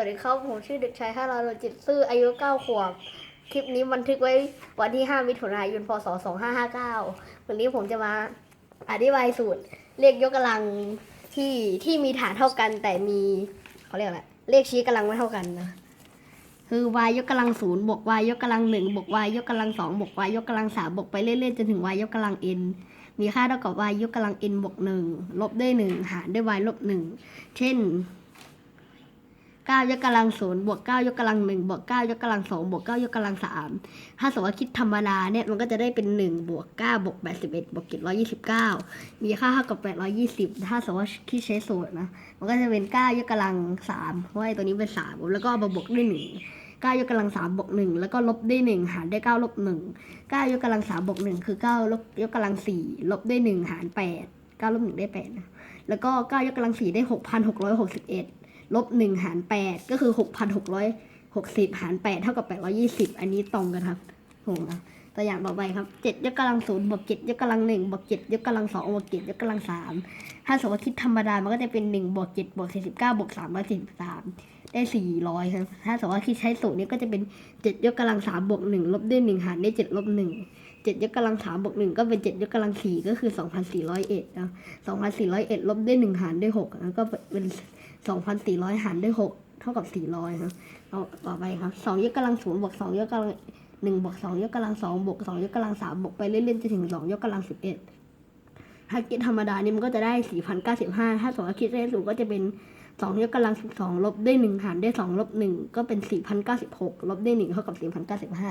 วัสดีครับ ผมชื่อเด็กชายห้าราโรจิตซื่ออายุเก้าขวบ คลิปนี้บันทึกไว้วันที่ 5 มิถุนายน พศ 2559 วันนี้ผมจะมาอธิบายสูตร เลขยกกำลังที่ที่มีฐานเท่ากัน แต่มีเขาเรียกอะไร เลขชี้กำลังไม่เท่ากันนะ คือ y ยกกำลังศูนย์บวก y ยกกำลังหนึ่งบวก y ยกกำลังสองบวก y ยกกำลังสามบวกไปเรื่อยๆจนถึง y ยกกำลัง n มีค่าเท่ากับ y ยกกำลัง n บวกหนึ่งลบด้วยหนึ่งหารด้วย y ลบหนึ่งเช่น ก้ายกกำลังศูนย์บวกเก้ายกกำลังหนึ่งบวกเก้ายกกำลังสองบวกเก้ายกกำลังสามถ้าสมมติว่าคิดธรรมดาเนี่ยมันก็จะได้เป็นหนึ่งบวกเก้าบวกแปดสิบเอ็ดบวกเจ็ดร้อยยี่สิบเก้ามีค่าเท่ากับแปดร้อยี่สิบถ้าสมมติว่าคิดใช้สูตรนะ มันก็จะเป็นเก้ายกกำลังสามเพราะไอ้ตัวนี้เป็นสามแล้วก็มาบวกด้วก้ายกกำลังสามบวกหนึ่งแล้วก็ลบด้วยงหารได้เก้าลบหนึ่งเก้ายกกำลังสามบวกหนึ่งคือเก้าลบยกกำลังสี่ลบด้วยงหารแปดเก้าลบหนึ่งได้แปดแล้วก็เก้ายกกำลัง4ได้ 6,661 ลบหนึ่งหารแปดก็คือหกพันหกร้อยหกสิบหารแปดเท่ากับแปดร้อยี่สิบอันนี้ตรงกันครับถูกนะตัวอย่างต่อไปครับเจ็ดยกกำลังศูนย์บวกเจ็ดยกกำลังหนึ่งบวกเจ็ดยกกำลังสองบวกเจ็ดยกกำลังสามถ้าสมมติคิดธรรมดา มันก็จะเป็นหนึ่งบวกเจ็ดบวกสี่สิบเก้าบวกสามร้อยสี่สิบสามได้สี่ร้อยครับถ้าสมมติคิดใช้สูตรนี้ก็จะเป็นเจ็ดยกกำลังสามบวกหนึ่งลบด้วยหนึ่งหารด้วยเจ็ดลบหนึ่ง เจ็ดยกกำลังสามบวกหนึ่งก็เป็นเจ็ดยกกำลังสี่ก็คือสองพันสี่ร้อยเอ็ดนะสองพันสี่ร้อยเอ็ดลบด้วยหนึ่งหารด้วยหกแล้วก็เป็นสองพันสี่ร้อยหารด้วยหกเท่ากับสี่ร้อยครับเอาต่อไปครับสองยกกำลังศูนย์บวกสองยกกำลังหนึ่งบวกสองยกกำลังสองบวกสองยกกำลังสามบวกไปเรื่อยๆจะถึงสองยกกำลังสิบเอ็ดถ้าคิดธรรมดานี่มันก็จะได้สี่พันเก้าสิบห้าถ้าสมมติคิดเลขสูงก็จะเป็นสองยกกำลังสิบสองลบด้วยหนึ่งหารด้วยสองลบหนึ่งก็เป็นสี่พันเก้าสิบหกลบด้วยหนึ่งเท่ากับสี่พันเก้าสิบห้า